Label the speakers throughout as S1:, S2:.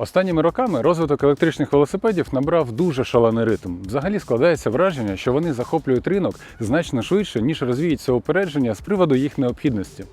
S1: Останніми роками розвиток електричних велосипедів набрав дуже шалений ритм. Взагалі складається враження, що вони захоплюють ринок значно швидше, ніж розвіється упередження з приводу їх необхідності.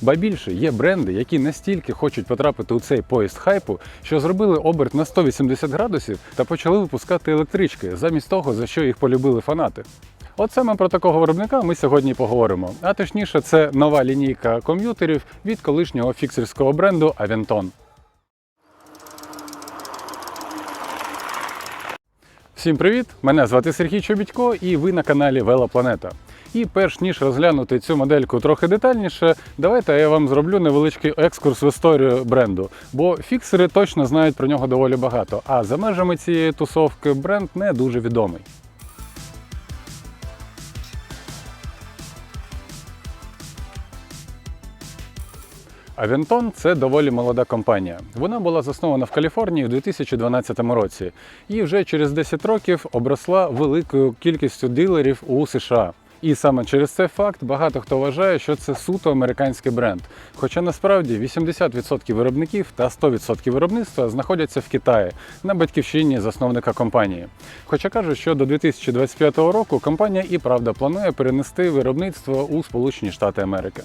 S1: Ба більше є бренди, які настільки хочуть потрапити у цей поїзд хайпу, що зробили оберт на 180 градусів та почали випускати електрички замість того, за що їх полюбили фанати. От саме про такого виробника ми сьогодні поговоримо. А точніше, це нова лінійка комп'ютерів від колишнього фіксерського бренду Aventon. Всім привіт! Мене звати Сергій Чобітько і ви на каналі Велопланета. І перш ніж розглянути цю модельку трохи детальніше, давайте я вам зроблю невеличкий екскурс в історію бренду, бо фіксери точно знають про нього доволі багато. А за межами цієї тусовки бренд не дуже відомий. Авентон це доволі молода компанія. Вона була заснована в Каліфорнії у 2012 році і вже через 10 років обросла великою кількістю дилерів у США. І саме через цей факт багато хто вважає, що це суто американський бренд. Хоча насправді 80% виробників та 100% виробництва знаходяться в Китаї на батьківщині засновника компанії. Хоча кажуть, що до 2025 року компанія і правда планує перенести виробництво у Сполучені Штати Америки.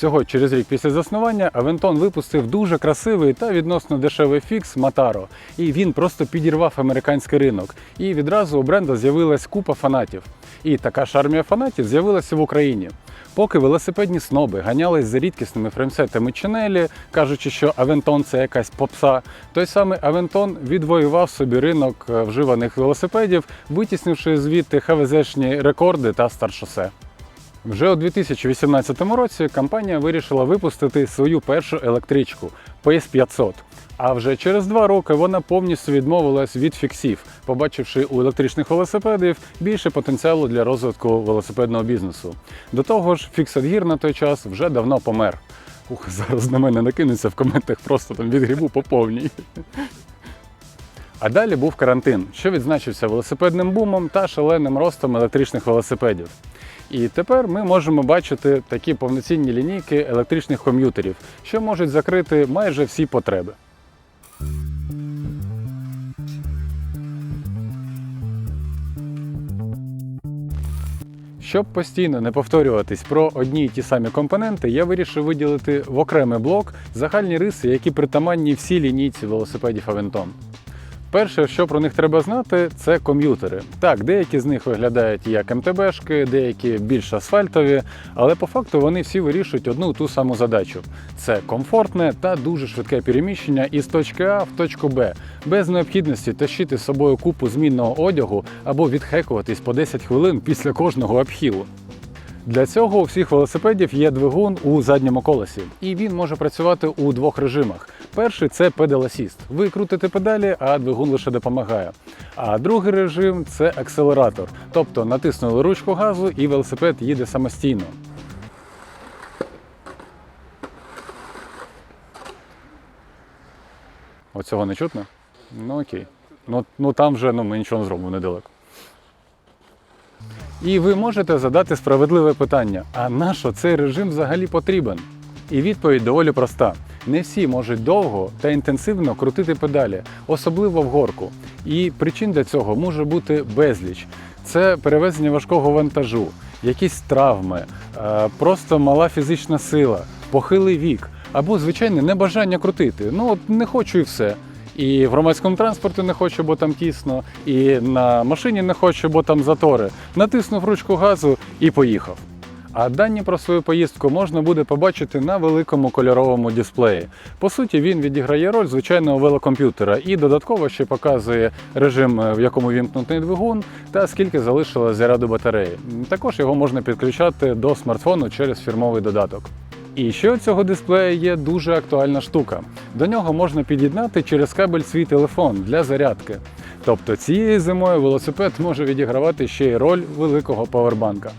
S1: Всього через рік після заснування Авентон випустив дуже красивий та відносно дешевий фікс Матаро. І він просто підірвав американський ринок. І відразу у бренда з'явилась купа фанатів. І така ж армія фанатів з'явилася в Україні. Поки велосипедні сноби ганялись за рідкісними фреймсетами Чинелі, кажучи, що Авентон це якась попса, той самий Авентон відвоював собі ринок е, вживаних велосипедів, витіснивши звідти ХВЗшні рекорди та старшосе. Вже у 2018 році компанія вирішила випустити свою першу електричку PS500. А вже через два роки вона повністю відмовилась від фіксів, побачивши у електричних велосипедів більше потенціалу для розвитку велосипедного бізнесу. До того ж, Gear на той час вже давно помер. Ух, зараз на мене накинуться в коментах просто там від грибу по повній. А далі був карантин, що відзначився велосипедним бумом та шаленим ростом електричних велосипедів. І тепер ми можемо бачити такі повноцінні лінійки електричних комп'ютерів, що можуть закрити майже всі потреби. Щоб постійно не повторюватись про одні й ті самі компоненти, я вирішив виділити в окремий блок загальні риси, які притаманні всій лінійці велосипедів Aventon. Перше, що про них треба знати, це комп'ютери. Так, деякі з них виглядають як МТБшки, деякі більш асфальтові, але по факту вони всі вирішують одну ту саму задачу: це комфортне та дуже швидке переміщення із точки А в точку Б, без необхідності тащити з собою купу змінного одягу або відхекуватись по 10 хвилин після кожного обхілу. Для цього у всіх велосипедів є двигун у задньому колесі, і він може працювати у двох режимах. Перший це Assist. Ви крутите педалі, а двигун лише допомагає. А другий режим це акселератор, тобто натиснули ручку газу і велосипед їде самостійно. Оцього не чутно? Ну окей. Ну, ну там вже ну, ми нічого не зробимо недалеко. І ви можете задати справедливе питання: а на що цей режим взагалі потрібен? І відповідь доволі проста: не всі можуть довго та інтенсивно крутити педалі, особливо в горку. І причин для цього може бути безліч: це перевезення важкого вантажу, якісь травми, е, просто мала фізична сила, похилий вік або звичайне небажання крутити. Ну от не хочу і все. І в громадському транспорті не хочу, бо там тісно, і на машині не хочу, бо там затори. Натиснув ручку газу і поїхав. А дані про свою поїздку можна буде побачити на великому кольоровому дисплеї. По суті, він відіграє роль звичайного велокомп'ютера і додатково ще показує режим, е, в якому вімкнутий двигун, та скільки залишилось заряду батареї. Також його можна підключати до смартфону через фірмовий додаток. І ще у цього дисплея є дуже актуальна штука. До нього можна під'єднати через кабель свій телефон для зарядки. Тобто цією зимою велосипед може відігравати ще й роль великого павербанка.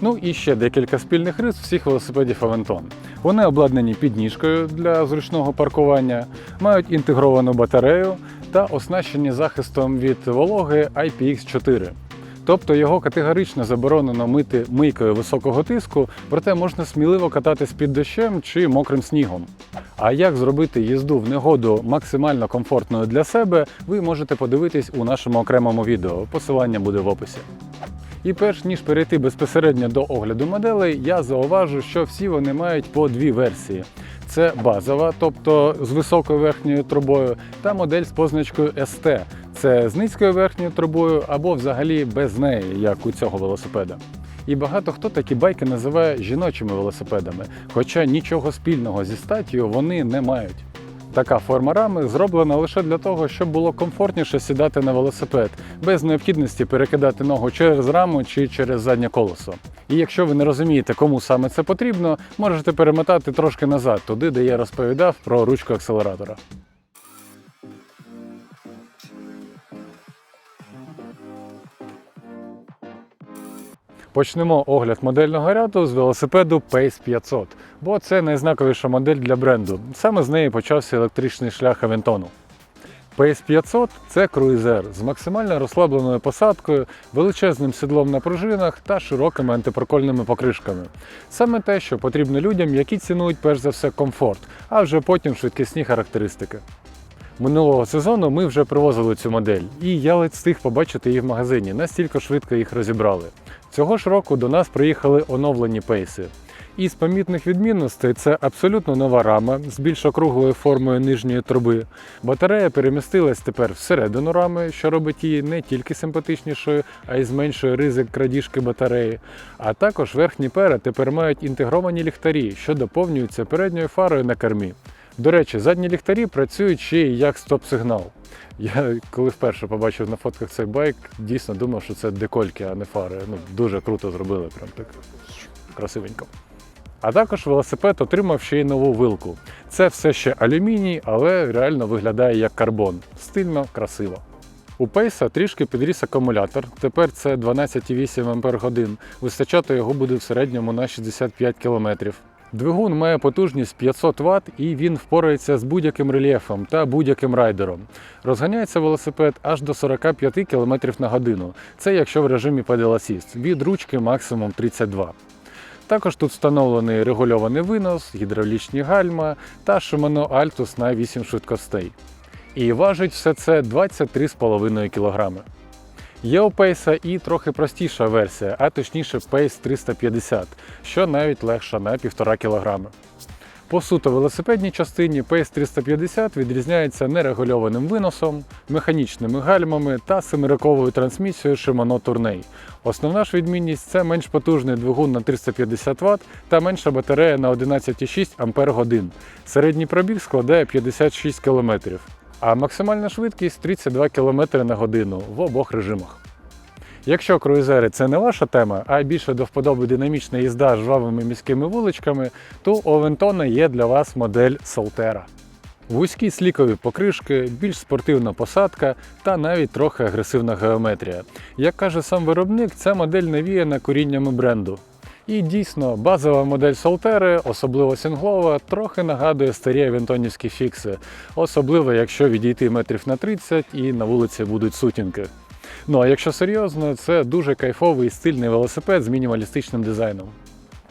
S1: Ну і ще декілька спільних рис всіх велосипедів Aventon. Вони обладнані підніжкою для зручного паркування, мають інтегровану батарею та оснащені захистом від вологи IPX4. Тобто його категорично заборонено мити мийкою високого тиску, проте можна сміливо кататись під дощем чи мокрим снігом. А як зробити їзду в негоду максимально комфортною для себе, ви можете подивитись у нашому окремому відео. Посилання буде в описі. І перш ніж перейти безпосередньо до огляду моделей, я зауважу, що всі вони мають по дві версії. Це базова, тобто з високою верхньою трубою, та модель з позначкою ST. Це з низькою верхньою трубою або взагалі без неї, як у цього велосипеда. І багато хто такі байки називає жіночими велосипедами, хоча нічого спільного зі статтю вони не мають. Така форма рами зроблена лише для того, щоб було комфортніше сідати на велосипед, без необхідності перекидати ногу через раму чи через заднє колесо. І якщо ви не розумієте, кому саме це потрібно, можете перемотати трошки назад, туди, де я розповідав про ручку акселератора. Почнемо огляд модельного ряду з велосипеду Pace 500, бо це найзнаковіша модель для бренду. Саме з неї почався електричний шлях Авентону. Pace 500 це круїзер з максимально розслабленою посадкою, величезним сідлом на пружинах та широкими антипрокольними покришками. Саме те, що потрібно людям, які цінують перш за все комфорт, а вже потім швидкісні характеристики. Минулого сезону ми вже привозили цю модель, і я ледь встиг побачити її в магазині, настільки швидко їх розібрали. Цього ж року до нас приїхали оновлені пейси. Із помітних відмінностей це абсолютно нова рама з більш округлою формою нижньої труби. Батарея перемістилась тепер всередину рами, що робить її не тільки симпатичнішою, а й зменшує ризик крадіжки батареї. А також верхні пера тепер мають інтегровані ліхтарі, що доповнюються передньою фарою на кермі. До речі, задні ліхтарі працюють ще й як стоп-сигнал. Я коли вперше побачив на фотках цей байк, дійсно думав, що це декольки, а не фари. Ну, дуже круто зробили, прям так красивенько. А також велосипед отримав ще й нову вилку. Це все ще алюміній, але реально виглядає як карбон. Стильно, красиво. У Пейса трішки підріс акумулятор. Тепер це 12,8 Ах. Вистачати його буде в середньому на 65 км. Двигун має потужність 500 Вт і він впорається з будь-яким рельєфом та будь-яким райдером. Розганяється велосипед аж до 45 км на годину. Це якщо в режимі Pedal. Від ручки максимум 32 також тут встановлений регульований винос, гідравлічні гальма та Shimano Altus на 8 швидкостей. І важить все це 23,5 кг. Є у Pace і трохи простіша версія, а точніше Pace 350, що навіть легша на 1,5 кг. По суто велосипедній частині Pace 350 відрізняється нерегульованим виносом, механічними гальмами та семироковою трансмісією Shimano Tourney. Основна ж відмінність це менш потужний двигун на 350 Вт та менша батарея на 11,6 Ах. Середній пробіг складає 56 км, а максимальна швидкість 32 км на годину в обох режимах. Якщо круїзери це не ваша тема, а більше до вподоби динамічна їзда жвавими міськими вуличками, то у Овентона є для вас модель Solterra. Вузькі слікові покришки, більш спортивна посадка та навіть трохи агресивна геометрія. Як каже сам виробник, ця модель навіяна коріннями бренду. І дійсно, базова модель Солтери, особливо сінглова, трохи нагадує старі авентонівські фікси, особливо якщо відійти метрів на 30 і на вулиці будуть сутінки. Ну а якщо серйозно, це дуже кайфовий і стильний велосипед з мінімалістичним дизайном.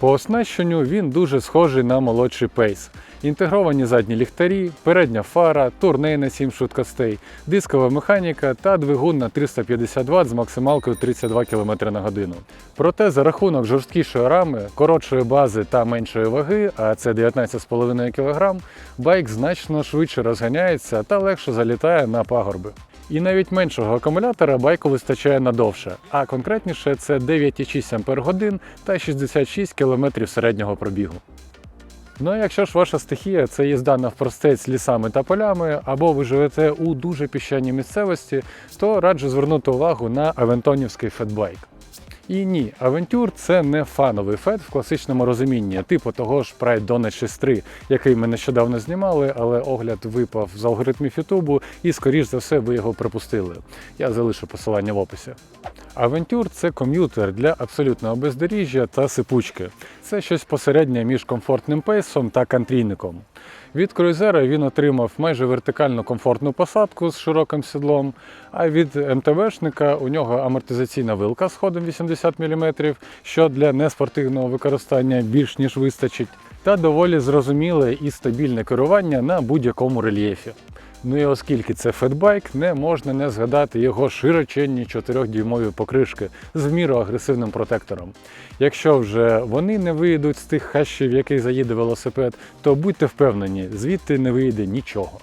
S1: По оснащенню він дуже схожий на молодший пейс. Інтегровані задні ліхтарі, передня фара, турней на 7 швидкостей, дискова механіка та двигун на 350 Вт з максималкою 32 км на годину. Проте за рахунок жорсткішої рами, коротшої бази та меншої ваги, а це 19,5 кг, байк значно швидше розганяється та легше залітає на пагорби. І навіть меншого акумулятора байку вистачає надовше, а конкретніше це 9,6 Ах та 66 км середнього пробігу. Ну а якщо ж ваша стихія це їзда навпростець лісами та полями, або ви живете у дуже піщаній місцевості, то раджу звернути увагу на авентонівський фетбайк. І ні, Авентюр це не фановий фет в класичному розумінні, типу того ж Pride Donut 6.3, який ми нещодавно знімали, але огляд випав з алгоритмів Ютубу, і скоріш за все ви його пропустили. Я залишу посилання в описі. Авентюр це ком'ютер для абсолютного бездоріжжя та сипучки. Це щось посереднє між комфортним пейсом та кантрійником. Від круїзера він отримав майже вертикальну комфортну посадку з широким сідлом, а від МТВшника у нього амортизаційна вилка з ходом 80 мм, що для неспортивного використання більш ніж вистачить, та доволі зрозуміле і стабільне керування на будь-якому рельєфі. Ну і оскільки це фетбайк, не можна не згадати його широченні 4-дюймові покришки з міру агресивним протектором. Якщо вже вони не вийдуть з тих хащів, в яких заїде велосипед, то будьте впевнені, звідти не вийде нічого.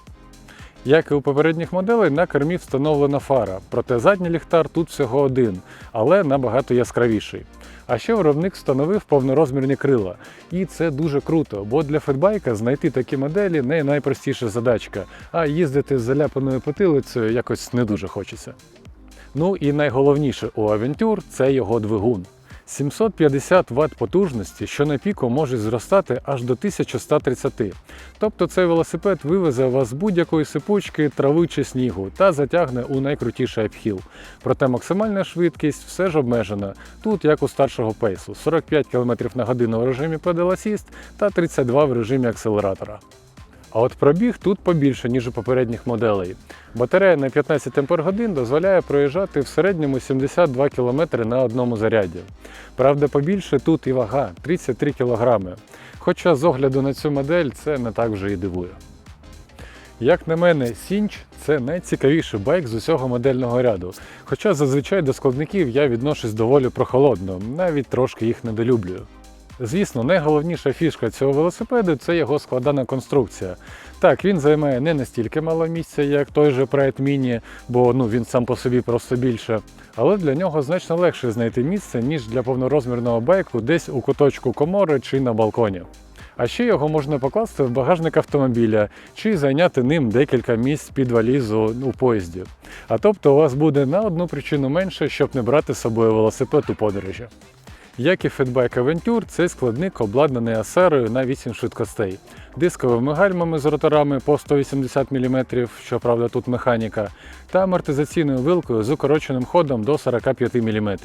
S1: Як і у попередніх моделей, на кермі встановлена фара, проте задній ліхтар тут всього один, але набагато яскравіший. А ще виробник встановив повнорозмірні крила. І це дуже круто, бо для фетбайка знайти такі моделі не найпростіша задачка, а їздити з заляпаною потилицею якось не дуже хочеться. Ну і найголовніше у Aventure – це його двигун. 750 Вт потужності, що на піку може зростати аж до 1130. Тобто цей велосипед вивезе вас з будь-якої сипучки, трави чи снігу та затягне у найкрутіший обхіл. Проте максимальна швидкість все ж обмежена. Тут як у старшого пейсу 45 км на годину в режимі Assist та 32 в режимі акселератора. А от пробіг тут побільше, ніж у попередніх моделей. Батарея на 15 Ах дозволяє проїжджати в середньому 72 км на одному заряді. Правда, побільше тут і вага 33 кг. Хоча з огляду на цю модель це не так вже і дивує. Як на мене, Сінч це найцікавіший байк з усього модельного ряду. Хоча зазвичай до складників я відношусь доволі прохолодно, навіть трошки їх недолюблюю. Звісно, найголовніша фішка цього велосипеду це його складана конструкція. Так, він займає не настільки мало місця, як той же Pride Mini, бо ну, він сам по собі просто більше. Але для нього значно легше знайти місце, ніж для повнорозмірного байку десь у куточку комори чи на балконі. А ще його можна покласти в багажник автомобіля чи зайняти ним декілька місць під валізу у поїзді. А тобто у вас буде на одну причину менше, щоб не брати з собою велосипед у подорожі. Як і Fatbike Aventure, цей складник обладнаний асерою на 8 швидкостей, дисковими гальмами з роторами по 180 мм, щоправда тут механіка, та амортизаційною вилкою з укороченим ходом до 45 мм.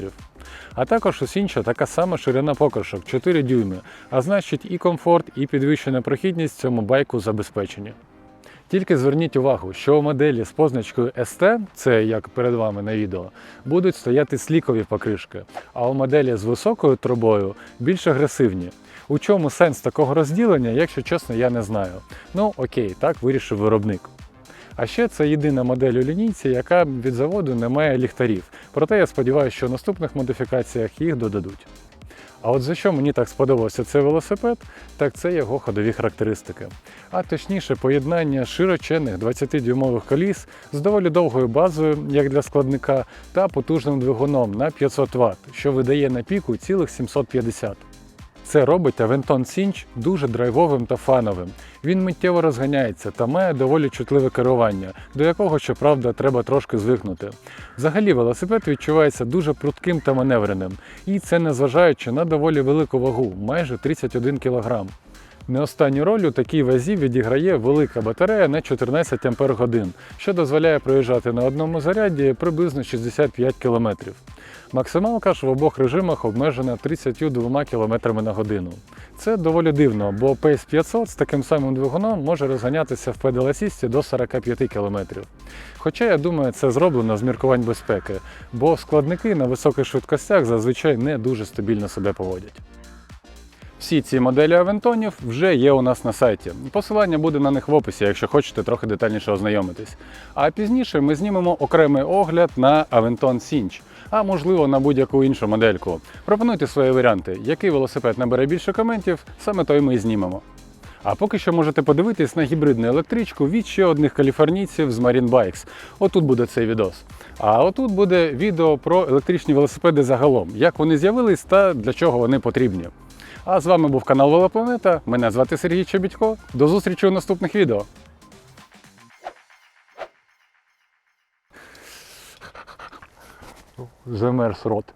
S1: А також у Сінча така сама ширина покришок 4 дюйми, а значить і комфорт, і підвищена прохідність цьому байку забезпечені. Тільки зверніть увагу, що у моделі з позначкою ST, це як перед вами на відео, будуть стояти слікові покришки, а у моделі з високою трубою більш агресивні. У чому сенс такого розділення, якщо чесно, я не знаю. Ну окей, так вирішив виробник. А ще це єдина модель у лінійці, яка від заводу не має ліхтарів. Проте я сподіваюся, що в наступних модифікаціях їх додадуть. А от за що мені так сподобався цей велосипед, так це його ходові характеристики. А точніше, поєднання широченних 20-дюймових коліс з доволі довгою базою, як для складника, та потужним двигуном на 500 Вт, що видає на піку цілих 750. Це робить Aventon Cinch дуже драйвовим та фановим. Він миттєво розганяється та має доволі чутливе керування, до якого, щоправда, треба трошки звикнути. Взагалі, велосипед відчувається дуже прутким та маневреним, і це незважаючи на доволі велику вагу майже 31 кг. Не останню роль у такій вазі відіграє велика батарея на 14 Ах, що дозволяє проїжджати на одному заряді приблизно 65 км. Максималка ж в обох режимах обмежена 32 км на годину. Це доволі дивно, бо Pace 500 з таким самим двигуном може розганятися в Pedal до 45 км. Хоча я думаю, це зроблено з міркувань безпеки, бо складники на високих швидкостях зазвичай не дуже стабільно себе поводять. Всі ці моделі Авентонів вже є у нас на сайті. Посилання буде на них в описі, якщо хочете трохи детальніше ознайомитись. А пізніше ми знімемо окремий огляд на Aventon Cinch, а можливо на будь-яку іншу модельку. Пропонуйте свої варіанти, який велосипед набере більше коментів, саме той ми і знімемо. А поки що можете подивитись на гібридну електричку від ще одних каліфорнійців з Marine Bikes. Отут буде цей відос. А отут буде відео про електричні велосипеди загалом, як вони з'явились та для чого вони потрібні. А з вами був канал Велопланета. Мене звати Сергій Чобітько. До зустрічі у наступних відео. Замерз рот.